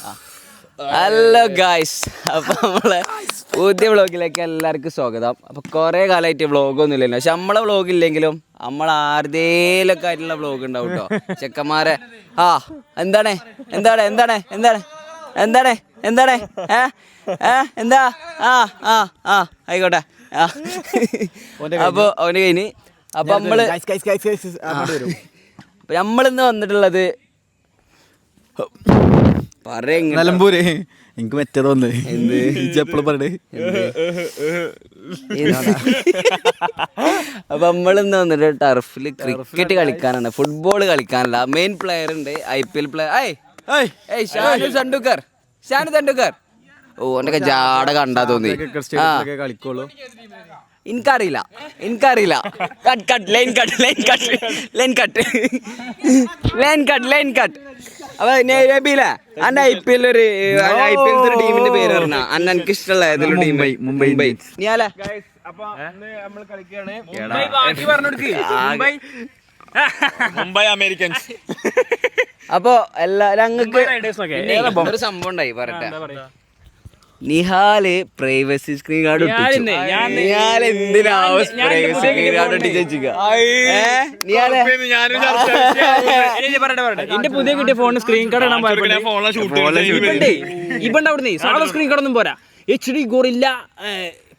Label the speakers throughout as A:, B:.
A: Hello guys അപ്പൊ നമ്മളെ പുതിയ വ്ളോഗിലേക്ക് എല്ലാവർക്കും സ്വാഗതം. അപ്പോൾ കുറേ കാലമായിട്ട് വ്ളോഗൊന്നും ഇല്ലല്ലോ പക്ഷെ നമ്മളെ വ്ളോഗ് ഇല്ലെങ്കിലും നമ്മൾ ആരുതേലൊക്കെ ആയിട്ടുള്ള വ്ളോഗ് ഉണ്ടാവും കേട്ടോ ചെക്കന്മാരെ ആ എന്താണ്? എന്താണ്? എന്താണ്? എന്താണ്? എന്താണ്? എന്താണ്? ഏ? ഏ? എന്താ? ആ ആ ആ ആയിക്കോട്ടെ. ആ. അപ്പൊ അവന് കഴിഞ്ഞ് അപ്പൊ നമ്മൾ അപ്പൊ നമ്മളിന്ന് വന്നിട്ടുള്ളത്
B: നിലമ്പൂര്. എനിക്ക് മറ്റേ എന്ത്? എപ്പോഴും പറയണേ.
A: അപ്പൊ നമ്മളിന്ന് വന്നിട്ട് ടർഫിൽ ക്രിക്കറ്റ് കളിക്കാനാണ്. ഫുട്ബോൾ കളിക്കാനല്ല. മെയിൻ പ്ലെയർ ഉണ്ട് ഐ പി എൽ പ്ലെയർ ഏയ് ഏയ്. ഷാനു തണ്ടുക്കർ ഷാനു തെണ്ടുക്കർ ഓ ഓന്റെ ജാട കണ്ടാ തോന്നി. ആ. എനിക്കറിയില്ല. എനിക്കറിയില്ല. Cut cut line cut line cut line cut line cut line cut അപ്പൊ നബീല അന്റെ ഐ പി എൽ ഒരു ഐ പി എൽ ഒരു ടീമിന്റെ പേര് പറഞ്ഞ. അന്ന എനിക്ക് ഇഷ്ടമുള്ള ഏതെങ്കിലും ടീം
B: മുംബൈ, മുംബൈ
A: മുംബൈ. നീയാല
C: മുംബൈ അമേരിക്കൻസ്.
A: അപ്പൊ എല്ലാ ഞങ്ങൾക്ക് ഒരു സംഭവം ഉണ്ടായി പറയട്ടെ. Nihal privacy screen card Nihal എന്തിനാ പ്രൈവസി സ്ക്രീൻ കാർഡ്
D: എന്റെ പുതിയ കിട്ടിയ ഫോണിന് സ്ക്രീൻ കാർഡ് ഇടാൻ അവിടുന്ന് സാധാ സ്ക്രീൻ കാർഡ് ഒന്നും പോരാ. H D gorilla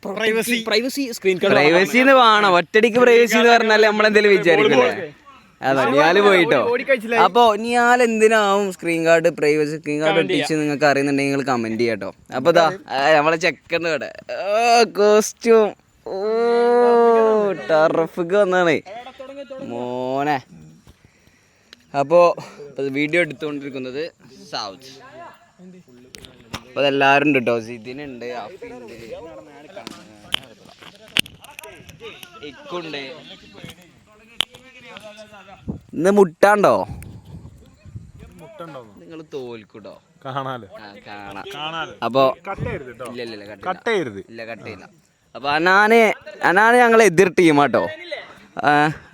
D: privacy privacy screen card
A: privacy എന്ന് വേണം. ഒറ്റടിക്ക് പ്രൈവസി എന്ന് പറഞ്ഞാൽ നമ്മളെന്തെങ്കിലും വിചാരിക്കില്ലേ അതാ പോയിട്ടോ? അപ്പൊ Niyal എന്തിനാവും screen card privacy screen card ഒട്ടിച്ച് നിങ്ങൾക്ക് അറിയുന്നുണ്ടെങ്കിൽ നിങ്ങൾ കമന്റ് ചെയ്യട്ടോ അപ്പൊ ഇതാ നമ്മളെ ചെക്കന്റെ ഇവിടെ. കോസ്റ്റ്യൂം ഓ ടർഫിക്ക് വന്നാണ്. മോനെ. അപ്പോ വീഡിയോ എടുത്തുകൊണ്ടിരിക്കുന്നത് സൗത്ത്. അപ്പൊ അതെല്ലാരും ഉണ്ട് കേട്ടോ സിദിനുണ്ട് അഫിണ്ട് ഇക്കുണ്ട്. ഇന്ന് മുട്ടാണ്ടോ? നിങ്ങൾ തോൽക്കുട്ടോ.
C: കാണാലോ?
A: അപ്പൊ ഇല്ല ഇല്ല ഇല്ല കട്ടില്ല.
C: കട്ടയരുത്
A: ഇല്ല കട്ടിയില്ല അപ്പൊ അനാന് അനാന് ഞങ്ങൾ എതിർ ടീമാട്ടോ.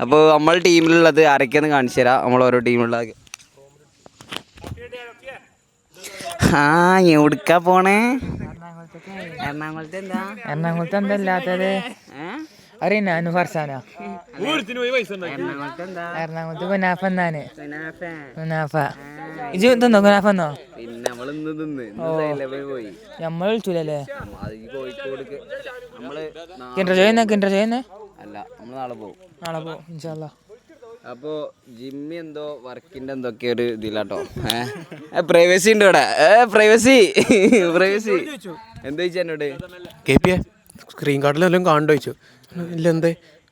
A: അപ്പോൾ നമ്മൾ ടീമിലുള്ളത് ആരൊക്കെയെന്ന് കാണിച്ചു തരാം. നമ്മൾ ഓരോ ടീമിലുള്ള ആ എവിടുക്കാ പോണേ? എറണാകുളത്ത് എന്താ?
E: എറണാകുളത്ത് എന്താ ഇല്ലാത്തത്?
A: ഏ?
E: അറിയണ അനു ഫർസാന.
A: എറണാകുളത്ത്
E: മുനാഫ എന്നാണ്. മുനാഫ ഇജ് തിന്നോ? മുനാഫ എന്നോ
A: നമ്മൾ ഇന്ന് തിന്ന്. ഇന്ന് സൈലബിൾ പോയി
E: നമ്മൾ വിളിച്ചില്ലല്ലേ
A: അത് ഈ കോഴിക്കോട് നമ്മൾ നാ-
E: കിണ്ടർ ചെയ്യുന്ന കിണ്ടർ ചെയ്യുന്നേ
A: അല്ല നമ്മൾ നാളെ പോകും
E: നാളെ പോ ഇൻഷാല്ലാ
A: അപ്പോ ജിമ്മി എന്തോ വർക്കിന്റെ എന്തൊക്കെ ഒരു ഇതിലാട്ടോ. പ്രൈവസി ഉണ്ട് ഇവിടെ. പ്രൈവസി. പ്രൈവസി. എന്താ ചോദിച്ചാ എന്നോട്?
F: കെ പി സ്ക്രീൻ കാർഡിൽ എല്ലാം കാണണ്ടോ ചോദിച്ചു. ഇല്ല എന്തേ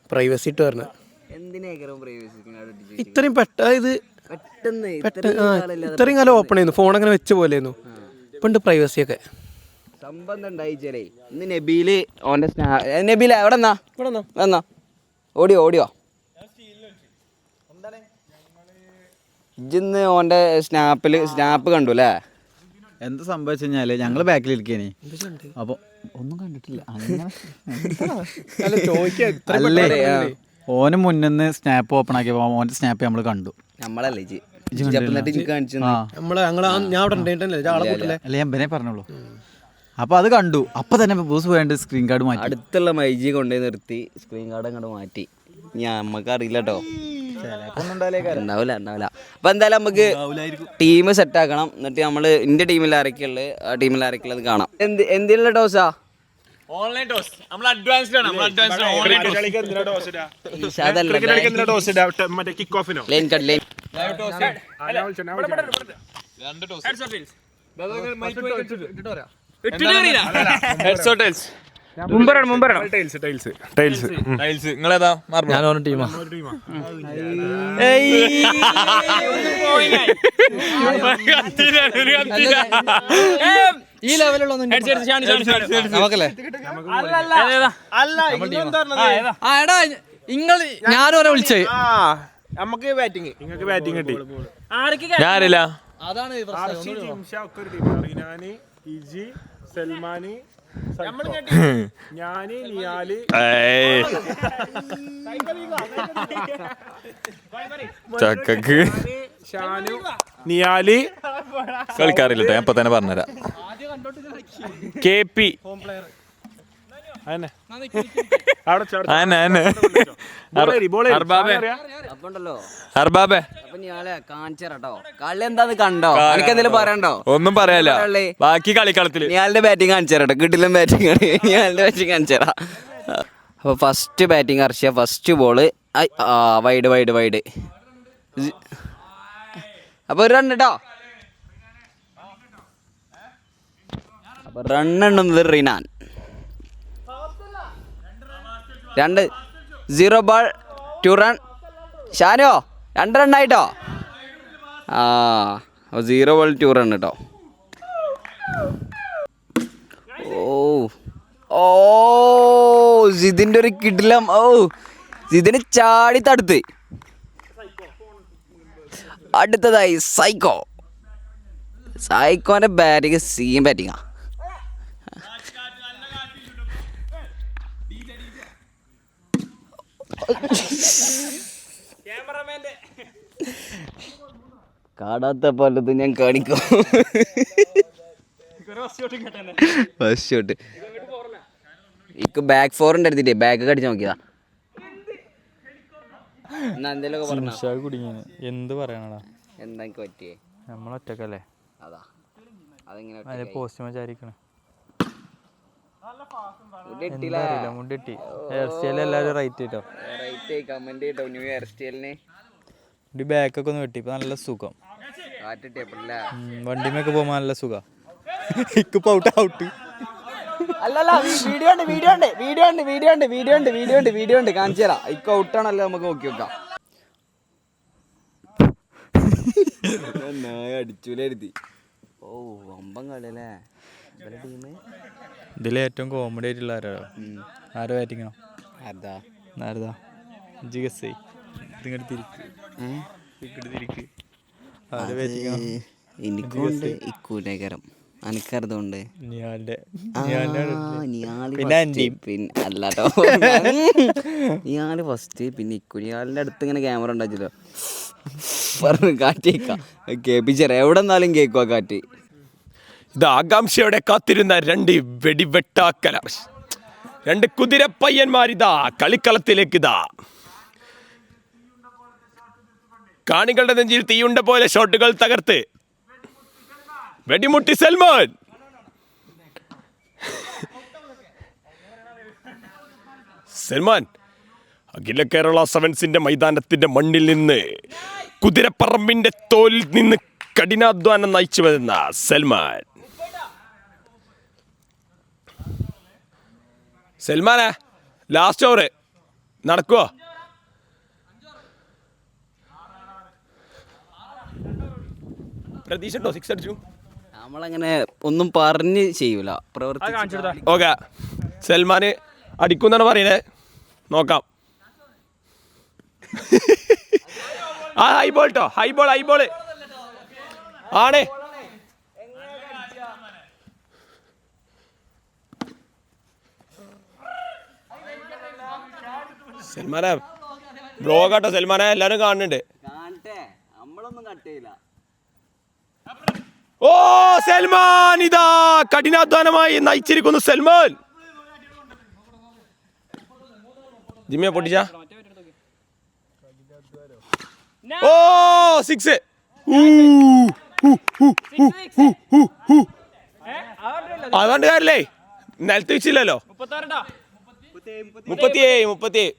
F: പ്രൈവസി ഇട്ട്
A: പ്രൈവസി
F: ഇത്രയും പെട്ട ഇത്
A: ഇത്രയും
F: കാലം ഓപ്പൺ ചെയ്യുന്നു ഫോൺ അങ്ങനെ വെച്ച പോലെ ഇപ്പം ഉണ്ട് പ്രൈവസി ഒക്കെ.
A: സംബന്ധം ഇന്ന് നബീൽ എവിടെ എന്നാ ഓടിയോ ഓടിയോ? ഇജിന്ന് ഓന്റെ സ്നാപ്പിൽ സ്നാപ്പ് കണ്ടു അല്ലേ?
B: എന്താ സംഭവിച്ചു കഴിഞ്ഞാൽ ഞങ്ങൾ ബാക്കിൽ ഇരിക്കേനി അപ്പൊ ഒന്നും കണ്ടിട്ടില്ല. അങ്ങനെ ഓന് മുന്നിന്ന് സ്നാപ്പ് ഓപ്പൺ ആക്കിയപ്പോ ഓന്റെ സ്നാപ്പ് നമ്മൾ കണ്ടു.
A: നമ്മളല്ലേ
B: പറഞ്ഞോളൂ. അപ്പൊ അത് കണ്ടു. അപ്പൊ തന്നെ ബോസ് പോയാണ്ട് സ്ക്രീൻ കാർഡ് മാറ്റി.
A: അടുത്തുള്ള മൈജി കൊണ്ടുപോയി നിർത്തി. സ്ക്രീൻ കാർഡ് അങ്ങോട്ട് മാറ്റി. ഞാൻ നമ്മക്ക് അറിയില്ല കേട്ടോ ഉണ്ടാവില്ല ഉണ്ടാവില്ല അപ്പൊ എന്തായാലും നമുക്ക് ടീം സെറ്റ് ആക്കണം. എന്നിട്ട് നമ്മൾ എന്റെ ടീമിൽ ആരൊക്കെയുള്ളത് ആ ടീമിൽ ആരൊക്കെയുള്ളത് കാണാം. എന്ത് എന്തിനുള്ള ടോസാ
C: ഓൺലൈൻ ടോസ് നമ്മൾ അഡ്വാൻസ്ഡ് ആണ്. നമ്മൾ അഡ്വാൻസ്ഡ് ഓൺലൈൻ ടോസ് എന്തിനാ ടോസ് ഇടാ? ക്രിക്കറ്റ് കളിക്ക് എന്തിനാ ടോസ് ഇടാ? ടെ- മറ്റേ കിക്ക് ഓഫിനോ
A: ലൈൻ കട്ട് ലൈൻ
C: രണ്ട് ടോസ്
D: മുമ്പറാണ് മുമ്പറാണ്
C: ടൈൽസ് ടൈൽസ്. ടൈൽസ്. ടൈൽസ്. നിങ്ങളേതാ
F: ഞാൻ ഓരോ ടീമാ.
E: ഈ ലെവലുള്ള
F: നമുക്കല്ലേ?
E: ആ എടാ നിങ്ങൾ ഞാനോരെ വിളിച്ചേ.
C: ആ നമുക്ക് ബാറ്റിംഗ് നിങ്ങൾക്ക് ബാറ്റിംഗ് കിട്ടി. ഞാനില്ല
E: അതാണ്
C: ഒക്കെ ഒരു ഇജി സൽമാന് ഞാൻ നിയാൽ.
G: ചക്കക്ക്.
C: ഷാനു നിയാൽ.
G: കളിക്കാറില്ല ഞാൻ ഇപ്പൊ തന്നെ പറഞ്ഞുതരാം.
C: K P. അവിടെ ചേർത്ത് ബാക്കി.
G: അർബാബെ
A: കളി എന്താന്ന് കണ്ടോ? എനിക്ക് എന്തെങ്കിലും പറയണ്ടോ
G: ഒന്നും പറയാല്ല? ബാക്കി കളിക്കളത്തിൽ
A: ഞാളുടെ ബാറ്റിംഗ് കാണിച്ചേരാട്ടോ കിട്ടില്ല ബാറ്റിംഗ് ആണ്. ഞാളുടെ ബാറ്റിംഗ് കാണിച്ചേരാ. അപ്പൊ first batting Arshya first ball ആ വൈഡ് വൈഡ് വൈഡ് അപ്പൊ ഒരു റൺ കേട്ടോ എണ്ണുന്നത് റിനാൻ. രണ്ട് zero ball two run Shano രണ്ട് റണ്ണായിട്ടോ ആ സീറോ ബോൾ ടു റൺ കേട്ടോ ഓ ഓ ജിതിന്റെ ഒരു കിടിലം. ഓ ജിതിന് ചാടി തടുത്ത്. അടുത്തതായി സൈക്കോ. സൈക്കോന്റെ ബാറ്റിങ് സീം ബാറ്റിങ്ങാ കാണാത്ത പലത് ഞാൻ കാണിക്കും. ഫസ്റ്റ് ഷോട്ട് ഇക്ക് ബാക്ക് ഫോറിന്റെ എടുത്തിട്ടേ ബാക്ക് കടിച്ചു നോക്കിയതാ.
H: എന്ത് പറയണടാ?
A: എന്താ പറ്റിയേ?
H: നമ്മളൊറ്റക്കല്ലേ?
A: അതാ. അതെങ്ങനെ
H: പോസ്റ്റ് അറിയില്ല മുണ്ടിട്ടി ഹെയർ സ്റ്റൈൽ എല്ലാവരും റൈറ്റ് ചെയ്തോ?
A: റൈറ്റ് കമന്റ് ചെയ്തോ ന്യൂ ഹെയർ സ്റ്റൈലിന്
H: ഈ ബാക്കൊക്കെ ഒന്ന് വെട്ടി ഇപ്പൊ നല്ല സുഖം. വണ്ടിമേക്ക് പോകുമ്പോ നല്ല സുഖം. ഇക്കിപ്പോ ഔട്ട് ഔട്ട്
A: അല്ലല്ല വീഡിയോ ഉണ്ട് വീഡിയോ ഉണ്ട് വീഡിയോ ഉണ്ട് വീഡിയോ ഉണ്ട് വീഡിയോ ഉണ്ട് വീഡിയോ ഉണ്ട് വീഡിയോ ഉണ്ട്. കാണിച്ചു തരാം. ഇക്ക് ഔട്ടാണല്ലോ നമുക്ക് നോക്കി നോക്കാം. അടിച്ചൂലെരുതി ഓ വമ്പം കളിയല്ലേ? ഇവരുടെ ടീം
H: ഇതിൽ ഏറ്റവും കോമഡി ആയിട്ടുള്ള ആരോ? ആരോ ബാറ്റിങ്ങോ
A: അതാ
H: ആരതാ ഇജ്ജ് ഗസ് ചെയ് ഇതിങ്ങോട്ട് തിരിക്ക്. ഇങ്ങോട്ട് തിരിക്ക്. ആരോ ബാറ്റിങ്ങോ
A: എനിക്കുണ്ട് ഇക്കൂലേക്കരം അനക്കറുതുണ്ട്
H: നിയാലിന്റെ
A: പിന്നെ അല്ലാട്ടോ. ഫസ്റ്റ് പിന്നെ ഇക്കുനിയാളിന്റെ അടുത്ത് ഇങ്ങനെ ക്യാമറ ഉണ്ടാച്ചല്ലോ പറഞ്ഞു കാറ്റേക്കാം കേപ്പിച്ചറ എവിടെ നിന്നാലും കേക്കുവാ കാറ്റ്.
F: ഇത് ആകാംക്ഷയോടെ കാത്തിരുന്ന രണ്ട് വെടിവെട്ടാക്കല. രണ്ട് കുതിരപ്പയ്യന്മാരിതാ കളിക്കളത്തിലേക്ക് ഇതാ കാണികളുടെ നെഞ്ചിൽ തീയുണ്ട പോലെ ഷോട്ടുകൾ തകർത്ത്. വെടിമുട്ടി സൽമാൻ. സൽമാൻ അഖില കേരള സെവൻസിന്റെ മൈതാനത്തിന്റെ മണ്ണിൽ നിന്ന് കുതിരപ്പറമ്പിന്റെ തോലിൽ നിന്ന് കഠിനാധ്വാനം നയിച്ചു വരുന്ന സൽമാൻ. സൽമാനാ ലാസ്റ്റ് ഓവർ നടക്കുവോ? പ്രതീക്ഷ ഉണ്ടോ? സിക്സ് അടിച്ചു.
A: നമ്മളങ്ങനെ ഒന്നും പറഞ്ഞ് ചെയ്യൂല. പ്രവർത്തി
F: ഓക്കെ സൽമാന് അടിക്കുന്നാണ് പറയണേ. നോക്കാം. ആ ഹൈ ബോൾ കേട്ടോ ഹൈ ബോൾ ഹൈ ബോൾ ആണ്. സൽമാനെ ബ്ലോഗാട്ടോ സൽമാനെ എല്ലാരും കാണുന്നുണ്ട്. ഓ സൽമാൻ ഇതാ കഠിനാധ്വാനമായി നയിച്ചിരിക്കുന്നു സൽമാൻ. ജിമ്മിയെ പൊട്ടിച്ച. ഓ സിക്സ് അതുകൊണ്ട് കാര്യല്ലേ നിലത്ത് വെച്ചില്ലല്ലോ. മുപ്പത്തിയേഴ് മുപ്പത്തിയേഴ്.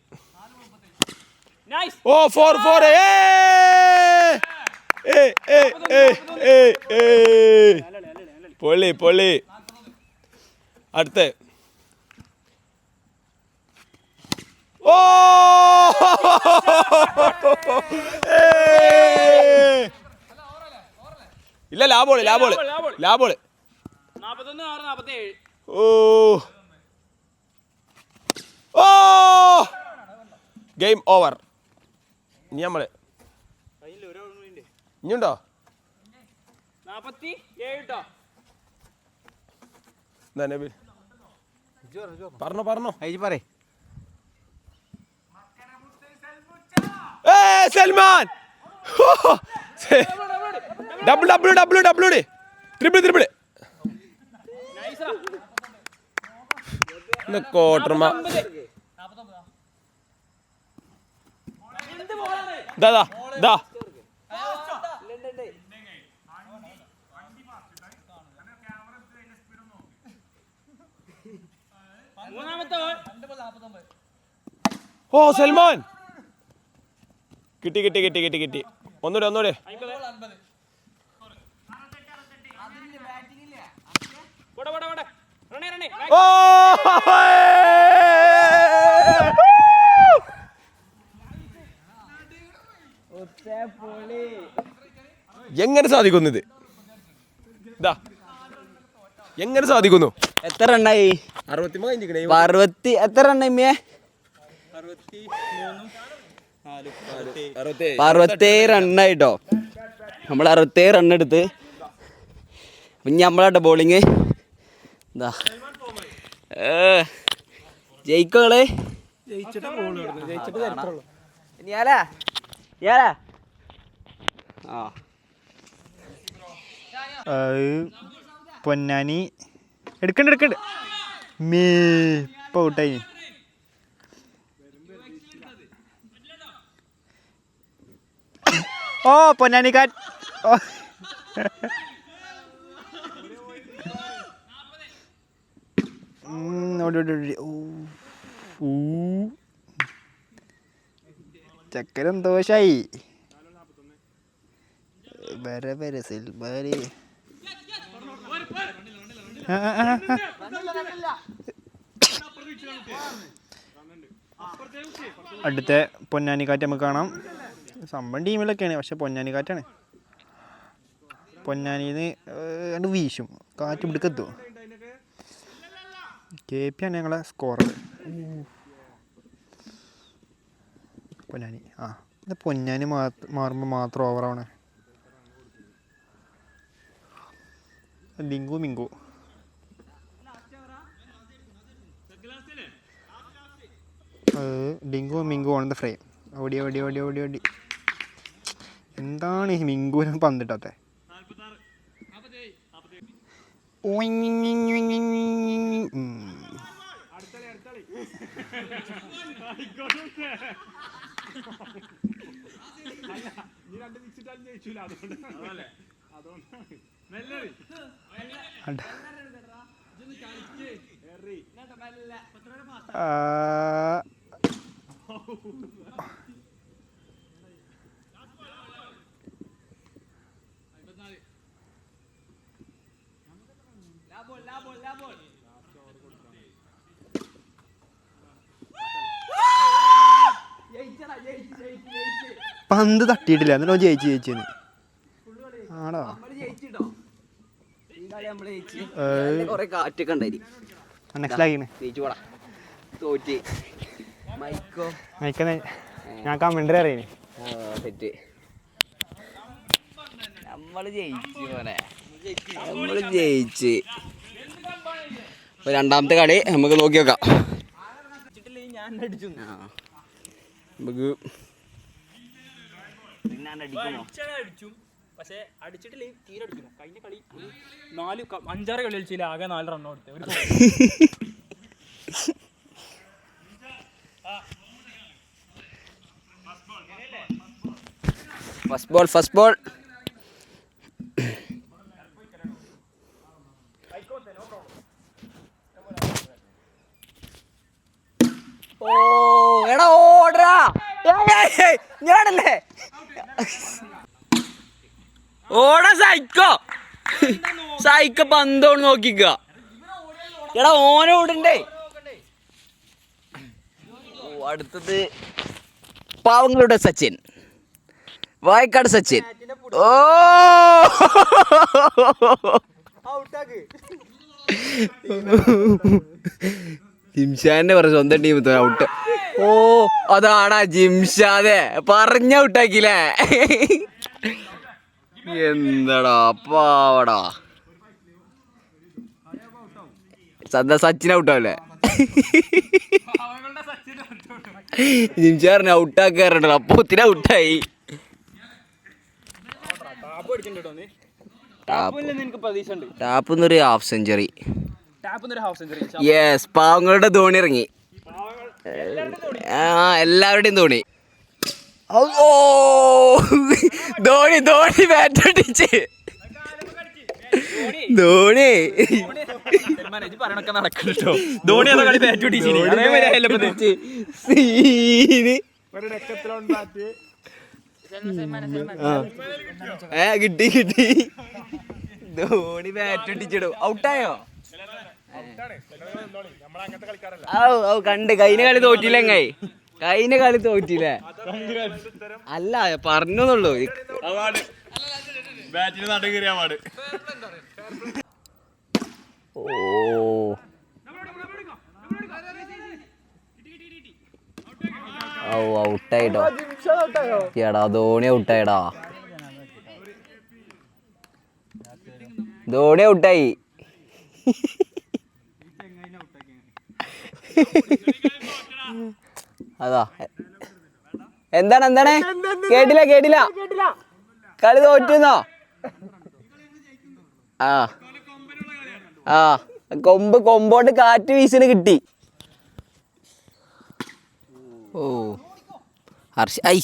F: ഓ ഫോർ ഫോർ ഏ ഏ ഏ ഏ ഏ ഏ പൊള്ളി പൊള്ളി അടുത്ത്. ഓ! ഇല്ല
D: ലാബോൾ ലാബോൾ ലാബോൾ
F: ഓ. ഓ! ഗെയിം ഓവർ ഇനി നമ്മൾ. ഇനിയുണ്ടോ?
D: നാപ്പത്തി ഏഴ്
F: പറഞ്ഞോ പറഞ്ഞോ.
B: അയച്ച്
F: പറ Salman! Double double double double triple triple കോട്ടർമ ദാ ദാ ദാ. ഓ സൽമാൻ. കിട്ടി കിട്ടി കിട്ടി കിട്ടി കിട്ടി. ഒന്നൂടെ ഒന്നൂടെ ഓ എങ്ങനെ സാധിക്കുന്നു ഇത്? ഇതാ എങ്ങനെ സാധിക്കുന്നു?
A: എത്ര എണ്ണായി
F: അറുപത്തി
A: എത്ര എണ്ണ ഇമ്മയെ ഇപ്പൊ അറുപത്തേഴ് എണ്ണായിട്ടോ നമ്മൾ അറുപത്തേഴ് റൺ എടുത്ത്. പിന്നെ നമ്മളാട്ടോ ബോളിങ് എന്താ ജയിക്കോളെ ഇനിയാലാ ഞാലാ ആ.
H: പൊന്നാനി. എടുക്കണ്ട് എടുക്കണ്ട്. മീ ഇപ്പൊ ഔട്ടായി ഓ പൊന്നാനിക്കാൻ ഓ. ചക്കരം സന്തോഷായി വരെ വരെ സിൽബരി ആ, ആ, ആ, ആ. അടുത്ത പൊന്നാനിക്കാറ്റ് നമുക്ക് കാണാം. സംഭവം ടീമിലൊക്കെയാണ് പക്ഷെ പൊന്നാനിക്കാറ്റാണ്. പൊന്നാനിന്ന് രണ്ട് വീശും. കാറ്റ് ഇവിടേക്ക് എത്തും. കെ പി ആണ് ഞങ്ങളെ സ്കോറർ പൊന്നാനി ആ. പൊന്നാനി മാറുമ്പോൾ മാത്രം ഓവറാണ് ലിങ്കു മിങ്കു ഡിങ്കു മിങ്കു ഓൺ ദ ഫ്രെയിം ഓടി ഓടി ഓടി ഓടി ഓടി. എന്താണ് ഈ മിങ്കുവിനെ പന്തിട്ടാത്തെ? ആ പന്ത് തട്ടിയിട്ടില്ല. എന്നിട്ട് ജയിച്ചു ജയിച്ച് ആണോ?
A: കൊറേ കാറ്റൊക്കെ ഉണ്ടായി
H: മനസ്സിലാക്കിന്
A: തോറ്റ്. മൈക്കോ.
H: ഞാൻ കമൻഡറി അറിയിന്.
A: സെറ്റ് നമ്മൾ ജയിച്ചു മോനെ. നമ്മൾ ജയിച്ച്. രണ്ടാമത്തെ കളി നമുക്ക് നോക്കി നോക്കാം. അടിച്ചു നമുക്ക്
D: പക്ഷെ അടിച്ചിട്ടില്ലേ തീരെ അടിക്കുന്നു കഴിഞ്ഞ കളി നാല് അഞ്ചാറ് കളി കളിച്ചില്ല ആകെ നാല് റണ്ണോ എടുത്ത് ഒരു
A: ഫസ്റ്റ് ബോൾ ഫസ്റ്റ് ബോൾ ഓ എടാ ഓടറാ ഞാനല്ലേ? ഓടാ സൈക്കോ. സൈക്ക പന്തോണ് നോക്കിക്ക. എടാ ഓനെ ഓടണ്ടേ. അടുത്തത് പാവങ്ങളുടെ സച്ചിൻ. വായക്കാട് സച്ചിൻ. ഓ. ജിംഷാന്റെ പറ സ്വന്തം ടീം ഔട്ട് ഓ അതാണാ ജിംഷാദെ. പറഞ്ഞ ഔട്ടാക്കില്ലേ എന്താടാ? പാവടാ സദാ സച്ചിൻ ഔട്ടാവല്ലേ ജിംചാറിന് ഔട്ടാക്കാറുണ്ടല്ലോ ഒത്തിരി ഔട്ടായി. ടാപ്പ്. എന്നൊരു ഹാഫ് സെഞ്ചുറി യെസ് പാവങ്ങളുടെ ധോണി ഇറങ്ങി. ആ എല്ലാവരുടെയും ധോണി. ഓ ധോണി ധോണി ബാറ്റ് അടിച്ച്. ധോണി.
D: ധോണി
A: ഏ കിട്ടി കിട്ടി. ധോണി ബാറ്റ് അടിച്ചിടും. ഔട്ടായോ? ഔ ഔ കണ്ട്. കഴിഞ്ഞ കളി തോറ്റില്ലെങ്ങായി കഴിഞ്ഞ കളി തോറ്റില്ലേ? അല്ല
C: അവാർഡ്.
A: ഓ. ഔ ഔട്ടായിട്ടോ. എടാ ധോണി ഔട്ടായിടാ. ധോണി ഔട്ടായി. അതാ? എന്താണ് എന്താണ്? കേട്ടില്ല കേട്ടില്ല. കളി തോറ്റുന്നോ ആ. ആ. കൊമ്പ് കൊമ്പോട്ട് കാറ്റ് വീശിന് കിട്ടി. ഓ. ഹർഷ ഐ.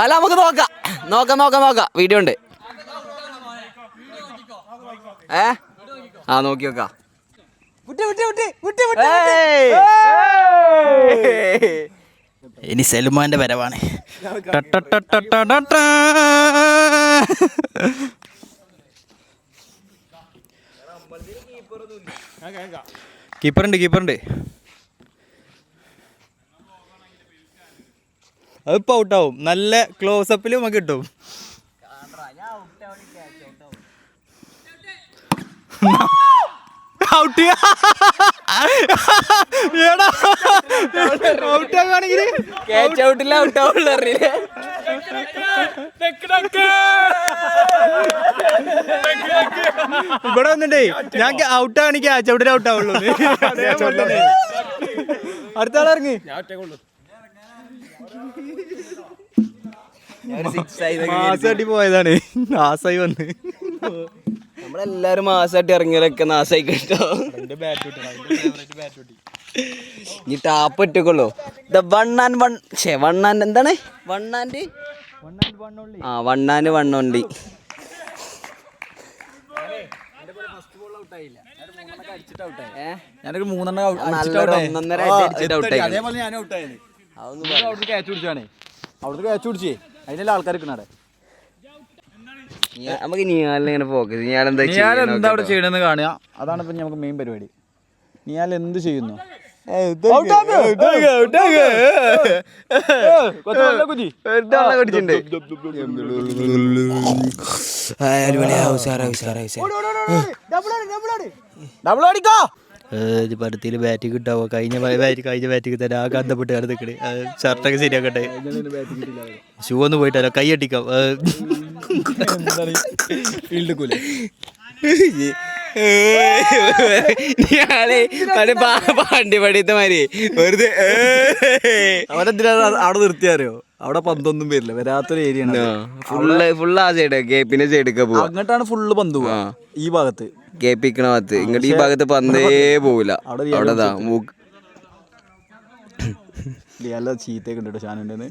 A: അല്ല നമുക്ക് നോക്കാം. നോക്കാം നോക്കാം നോക്കാം. വീഡിയോ ഉണ്ട്. ഏ? ആ നോക്കി നോക്കാം.
B: ഇനി സൽമാന്റെ വരവാണ്. കീപ്പറുണ്ട് കീപ്പറുണ്ട്. അതിപ്പോ ഔട്ടാവും. നല്ല ക്ലോസപ്പിൽ നമുക്ക് കിട്ടും. ഔട്ട്
A: ക്യാച്ച് ഔട്ടില്ല ഔട്ട് ആവുള്ള അറിയില്ലേ?
B: ഇവിടെ വന്നിട്ടേ ഞാൻ ഔട്ട് ആണ് ക്യാച്ച് ഔട്ടിൽ ഔട്ട് ആവുള്ളൂ. അടുത്ത ആളിറങ്ങി മാസായിട്ട് പോയതാണ്. ആസായി വന്ന്.
A: നമ്മളെല്ലാരും മാസമായിട്ട് ഇറങ്ങിയതൊക്കെ നാസായി കേട്ടോ ഇനി ടാപ്പ് ഒറ്റക്കുള്ളൂ ദ വൺ ആൻഡ് വൺ ഷേ വൺ ആൻഡ് എന്താണ്? വൺ ആൻഡ് ആ വൺ ആൻഡ് വൺ
B: ഞാനൊരു മൂന്നെണ്ണം
A: ഒന്നൊന്നര ആയി.
B: അതേപോലെ ഞാൻ ഔട്ടായത് അവിടുന്ന് ക്യാച്ച് പിടിച്ചാണേ അവിടുന്ന് ക്യാച്ച് പിടിച്ചേ. അതിനെല്ലാം ആൾക്കാർ നിൽക്കണേ
A: നമുക്ക് നിയാലിനെ ഫോക്കസ് ഞാൻ എന്താ
B: നിയാൽ എന്താ അവിടെ ചെയ്യണമെന്ന് കാണുക അതാണ് ഇപ്പൊ നമുക്ക് മെയിൻ പരിപാടി. നിയാൽ എന്ത് ചെയ്യുന്നു? പടത്തിൽ ബാറ്റ് കിട്ടാവോ കഴിഞ്ഞ ബാറ്റ് കഴിഞ്ഞ ബാറ്റ് തരാം ആ കന്തപ്പെട്ട് കയറി നിൽക്കണേ ഷർട്ടൊക്കെ ശരിയാക്കട്ടെ. ഷൂ ഒന്ന് പോയിട്ടല്ലോ കൈ അടിക്കാം. ഫീൽഡ്
A: ഞാളെ പാണ്ടി പടിയത്തെ മാതിരി വെറുതെ
B: അവരെന്തിനാ അവിടെ നിർത്തിയാറിയോ? അവിടെ പന്തൊന്നും വരില്ല. വരാത്തൊരു ഏരിയ ആണ്
A: ഫുള്ള് ഫുള്ള് ആ സൈഡ് കേപ്പിന്റെ സൈഡൊക്കെ പോവാ.
B: അങ്ങോട്ടാണ് ഫുള്ള് പന്ത് പോവാ ഈ ഭാഗത്ത്.
A: കേപ്പിക്കണ ഭാഗത്ത്. ഇങ്ങോട്ട് ഈ ഭാഗത്ത് പന്തേ പോവില്ല.
B: അവിടെ
A: മൂക്ക്.
B: ചീത്തയൊക്കെ ഉണ്ട് ഷാനുണ്ടെന്ന്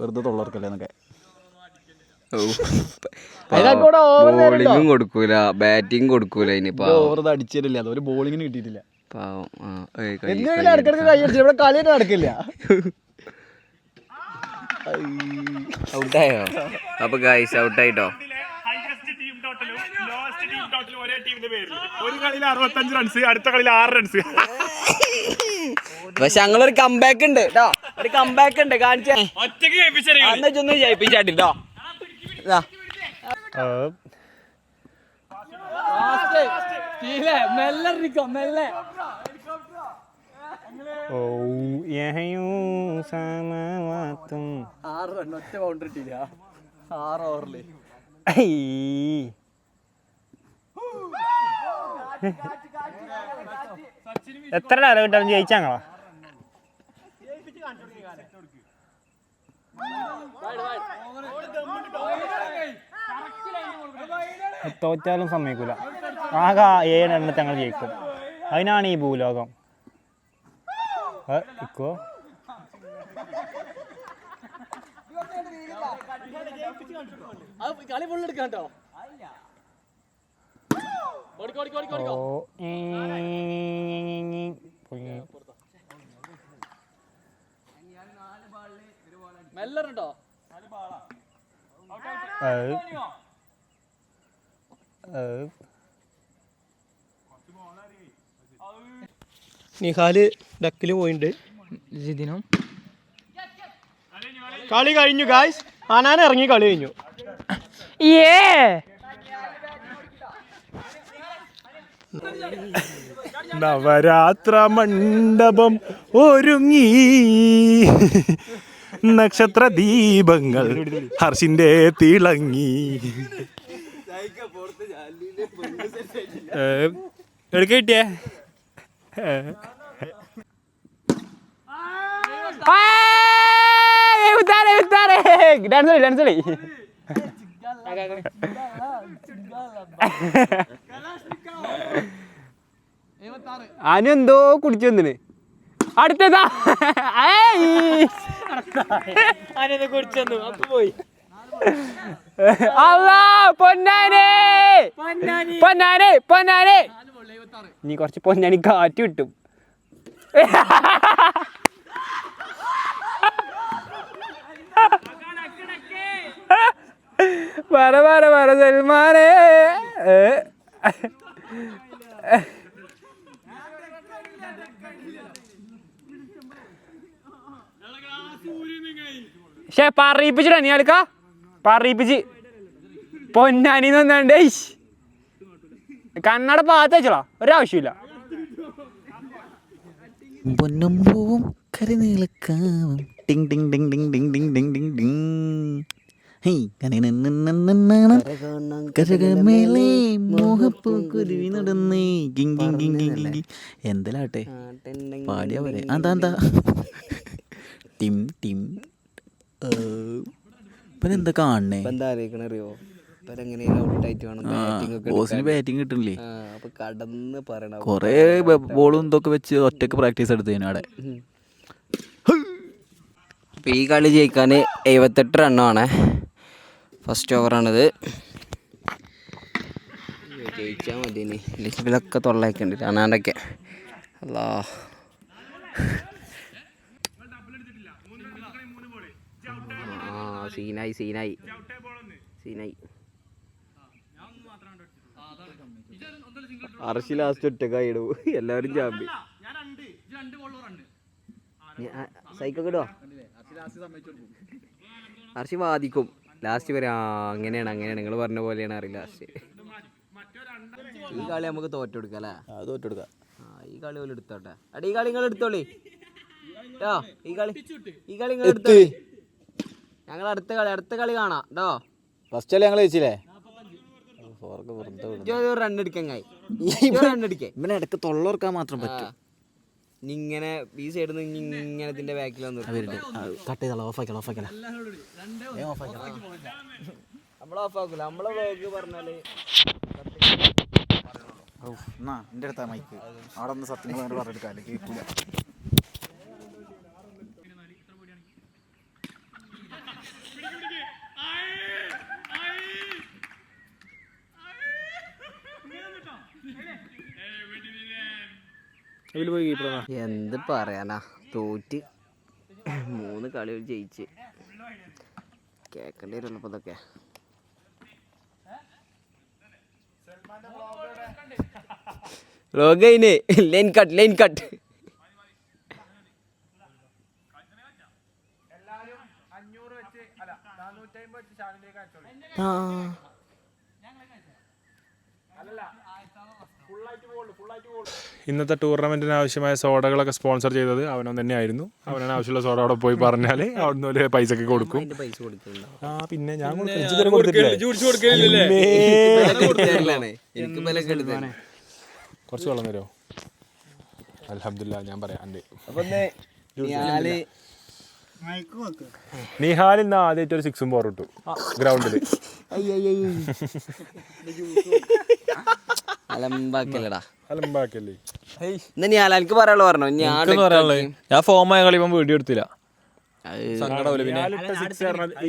B: വെറുതെ തൊള്ളർക്കല്ലേ എന്നൊക്കെ.
A: ബോളിങ്ങും കൊടുക്കൂല. ബാറ്റിംഗ് കൊടുക്കൂല ഇനി
B: ഓവർ അടിച്ചിട്ടില്ല അത് ഒരു ബോളിങ്ങിന് കിട്ടിയിട്ടില്ല.
A: പാവം.
B: ഇടക്കിടക്ക് കൈ ഇവിടെ കളിയായിട്ട് നടക്കില്ല.
A: ഔട്ടായോ? അപ്പൊ ഗൈസ് ഔട്ടായിട്ടോ?
C: ഹയസ്റ്റ് ടീം ടോട്ടലും ലോവസ്റ്റ് ടീം ടോട്ടലും ഒരേ ടീമിന്റെ പേരിൽ ഒരു കളിയിൽ അറുപത്തഞ്ച് റൺസ് അടുത്ത കളിയിൽ ആറ് റൺസ്
A: പക്ഷെ ഞങ്ങളൊരു കംബാക്ക് ഉണ്ട്. കേട്ടോ ഒരു കംബാക്ക് ഉണ്ട്. കാണിച്ചു
C: ഒറ്റയ്ക്ക് കേൾപ്പിച്ചേ
A: അന്ന് ചെന്ന് ജയിപ്പിച്ചാട്ടിട്ടോ.
B: ആറ് റൺ ഒറ്റ ബൗണ്ടറി ഇട്ടില്ല ആറ് ഓവറിൽ
H: എത്ര ഡയലോഗ് കിട്ടാലും ജയിച്ചാങ്ങളോ തോറ്റാലും സമ്മതിക്കില്ല ആകെ ഏഴെണ്ണത്തെ ഞങ്ങൾ ജയിക്കും. അതിനാണ് ഈ ഭൂലോകം. ഇക്കോ? കളി പൊള്ളെടുക്കാം കേട്ടോ മെല്ലറുണ്ടോ? അത്
I: നിഹാൽ ഡക്കിൽ പോയിട്ടുണ്ട്
J: ജിതിനും.
I: കളി കഴിഞ്ഞു ഗായ്സ് ആനാൻ ഇറങ്ങി കളി കഴിഞ്ഞു.
J: ഏ
C: നവരാത്ര മണ്ഡപം ഒരുങ്ങി. നക്ഷത്ര ദീപങ്ങൾ ഹർഷിന്റെ തിളങ്ങി.
E: എടുക്ക കിട്ടിയേ.
H: ഡാൻസ് കളി ഡാൻസ് കളി. അനു എന്തോ കുടിച്ചു വന്നിന്. അടുത്തതാ. ഏയ്. അല്ലാ പൊന്നാനെ! പൊന്നാനെ. പൊന്നാനെ നീ കുറച്ച് പൊന്നാനി കാറ്റ് കിട്ടും. പറ പറ പറ സൽമാനെ. പക്ഷേ പറയിപ്പിച്ചിട്ടാ നീ അടുക്ക പറയിപ്പിച്ച് പൊന്നാനി നിന്നുണ്ടേ കണ്ണട പാത്ത് വെച്ചോളാ. ഒരാവശ്യമില്ല.
B: പൊന്നും പൂവും കരിനീളക്കാവും ടിങ് ടിങ് ടിങ് ടിങ് ടിങ് ടിങ് ടിങ് ടിങ് ടിങ്. എന്തലാട്ടെ പാടിയാ പോരെ. അതാ എന്താ ടിം ടിം.
A: ഇപ്പം എന്താ കാണണേ അറിയോ? ബാറ്റിംഗ്
B: കൊറേ ബോളും ഇതൊക്കെ വെച്ച് ഒറ്റയ്ക്ക് പ്രാക്ടീസ് എടുത്തേനു അവിടെ.
A: ഈ കളി ജയിക്കാൻ എഴുപത്തെട്ട് റണ്ണാണ് ഫസ്റ്റ് ഓവറാണിത് ജയിച്ചാൽ മതി ഇനി ഇല്ലെങ്കിൽ തൊള്ളയൊക്കെ ഉണ്ട് അണ്ണാണ്ടൊക്കെ അല്ലാ. സീനായി സീനായി. സീനായി. അർഷി ലാസ്റ്റ് ഒറ്റക്കായിടും എല്ലാവരും ചാമ്പി ഇടുവോ അർഷി വാദിക്കും. ലാസ്റ്റ് വരെ ആ അങ്ങനെയാണ് അങ്ങനെയാണ്. നിങ്ങൾ പറഞ്ഞ പോലെയാണ് അറിയില്ല ലാസ്റ്റ് ഈ കളി നമുക്ക് തോറ്റു കൊടുക്കാം അല്ലേ? ആ ഈ കളി പോലെ എടുത്തോട്ടെ. അടി ഈ കളി നിങ്ങൾ എടുത്തോളി. ഈ കളി ഈ കളി നിങ്ങൾ എടുത്തോളി. ഞങ്ങൾ അടുത്ത കളി അടുത്ത കളി കാണാം. കേട്ടോ
B: ഫസ്റ്റ് ഞങ്ങൾ ജയിച്ചില്ലേ? മാത്രം
A: ഇങ്ങനെ ഈ സൈഡിൽ നിന്ന് ഇങ്ങനെ ബാക്കിൽ വന്നു
B: കട്ട് ചെയ്താലോ ഓഫ് ഓഫ്
A: നമ്മൾ ഓഫ് നമ്മളെ ബ്ലോഗ് പറഞ്ഞാൽ
B: എന്നാ അടുത്താ മൈക്ക് അവിടെ സത്യം പറഞ്ഞിട്ട് കേൾക്കില്ല
A: എന്ത് പറയാനാ? തോറ്റ്. മൂന്ന് കളികൾ ജയിച്ച്. കേക്കണ്ടി വരുന്നപ്പോ ഇതൊക്കെ. ലോകയിന് കട്ട് കട്ട്. എല്ലാവരും അഞ്ഞൂറ് വെച്ച് അല്ല നാനൂറ്റി അമ്പത് വെച്ച്
C: ഇന്നത്തെ ടൂർണമെന്റിന് ആവശ്യമായ സോഡകളൊക്കെ സ്പോൺസർ ചെയ്തത് അവനവൻ തന്നെയായിരുന്നു. അവനാണ് ആവശ്യമുള്ള സോഡ അവിടെ പോയി പറഞ്ഞാൽ അവിടുന്ന് ഒരു പൈസ ഒക്കെ കൊടുക്കും ആ പിന്നെ ഞാൻ കുറച്ച് വെള്ളം തരുമോ? അലഹമില്ല ഞാൻ പറയാം. നിഹാൽ ഇന്ന് ആദ്യമായിട്ട് ഒരു സിക്സും പോറിട്ടു ഗ്രൗണ്ടിൽ
A: അലമ്പാക്കല്ലടാ.
C: അലമ്പാക്കല്ലേ
A: ഞാൻ എനിക്ക് പറയാനുള്ള പറഞ്ഞു? ഞാൻ
G: ഫോമായ കളി വീഡിയോ എടുത്തില്ല.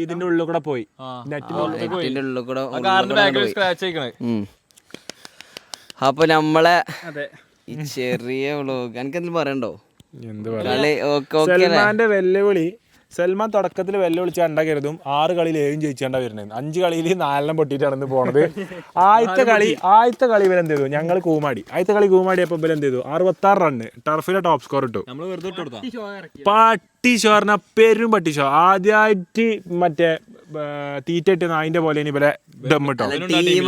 C: ഇതിന്റെ ഉള്ളിൽ കൂടെ പോയി. നെറ്റിന്റെ ഉള്ളിൽ പോയി.
A: കൂടെ
G: ആ കാറിന്റെ ബാക്കിൽ സ്ക്രാച്ച് ആയിക്കണേ.
A: ഉം. അപ്പൊ നമ്മളെ ഈ ചെറിയ വ്ളോഗ് എനിക്ക് എന്തെങ്കിലും പറയണ്ടോ കളി ഓക്കെ
C: വെല്ലുവിളി സൽമാൻ തുടക്കത്തിൽ വെല്ലുവിളിച്ച് കണ്ട കരുതും ആറ് കളിയിൽ ഏഴും ജയിച്ചാണ്ട വരുന്നത്. അഞ്ച് കളിയിൽ നാലെണ്ണം പൊട്ടിയിട്ടാണ് ഇന്ന് പോണത്. ആദ്യത്തെ കളി ആദ്യത്തെ കളി ഇവരെന്ത് ചെയ്തു? ഞങ്ങൾ കൂമാടി. ആദ്യത്തെ കളി കൂമാടി ഇവർ ഇവരെന്ത് ചെയ്തു? അറുപത്താറ് റണ്ണ്. ടർഫിലെ ടോപ്പ് സ്കോർ ഇട്ടു.
G: കൊടുത്താ
C: പട്ടി ഷോ പറഞ്ഞ പെരും പട്ടി ഷോ ആദ്യമായിട്ട് മറ്റേ തീറ്റ ഇട്ട് നായിന്റെ പോലെ ഇനി ഇവരെ ഡമ്മിട്ടോ
A: ടീം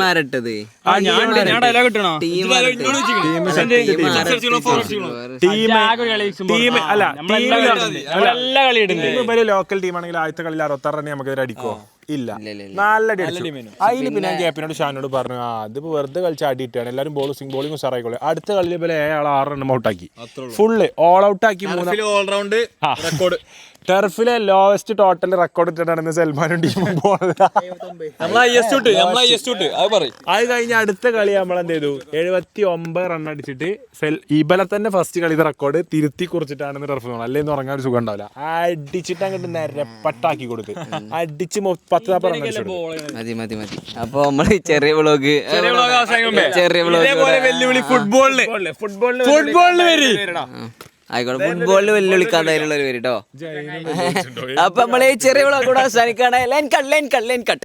D: ഞാൻ ഞാൻ ഡയലോഗ്
C: അല്ല ടീം ഇവർ ലോക്കൽ ടീമാണെങ്കിൽ ആദ്യത്തെ കളിയിൽ അറുപത്താറ് റണ്ണി നമുക്ക് അടിക്കോ ഇല്ല. നല്ല അതിൽ പിന്നെ ഗ്യാപ്പിനോട് ഷാനോട് പറഞ്ഞു ആ അതിപ്പോ വെറുതെ കളിച്ച് അടിയിട്ടാണ് എല്ലാവരും ബോളിംഗ് സിംഗ് ബോളിംഗ് സാറായിക്കോളെ അടുത്ത കളിയിൽ ഇവരെ ഏഴാൾ ആറ് റണ്ണം ഔട്ടാക്കി ഫുള്ള് ഓൾ ഔട്ടാക്കി മൂന്ന്
G: ഓൾറൗണ്ട് റെക്കോർഡ്
C: ടെർഫിലെ ലോവസ്റ്റ് ടോട്ടൽ റെക്കോർഡ് ഇട്ടിട്ടാണ് സൽമാനും ടീമും പോണത്
G: നമ്മൾ ഹയസ്റ്റ് വിട്ട് നമ്മൾ ഹയസ്റ്റ് വിട്ട് അത്
C: കഴിഞ്ഞ അടുത്ത കളി നമ്മൾ എന്ത് ചെയ്തു? എഴുപത്തി ഒമ്പത് റൺ അടിച്ചിട്ട് സെൽ ഇബലെ തന്നെ ഫസ്റ്റ് കളി റെക്കോർഡ് തിരുത്തി കുറിച്ചിട്ടാണ് ടർഫ് അല്ലെന്ന് ഉറങ്ങാൻ ഒരു സുഖം ഉണ്ടാവില്ല. അടിച്ചിട്ട് അങ്ങോട്ട് നിരപ്പട്ടാക്കി കൊടുത്ത്. അടിച്ച് പത്ത് നാൽപ്പത് റൺ അടിച്ചു
A: മതി മതി മതി. അപ്പൊ നമ്മൾ ചെറിയ വ്ളോഗ്. ചെറിയ വ്ളോഗ്
G: വെല്ലുവിളി ഫുട്ബോളിന് ഫുട്ബോളിന് വരി.
A: ആയിക്കോട്ടെ. ഫുട്ബോളിൽ വെല്ലുവിളിക്കാൻ ധൈര്യമുള്ളവർ വരും കേട്ടോ അപ്പൊ നമ്മളെ ചെറിയ വ്ളോഗ് കൂടെ അവസാനിക്കാണ് line cut line cut line cut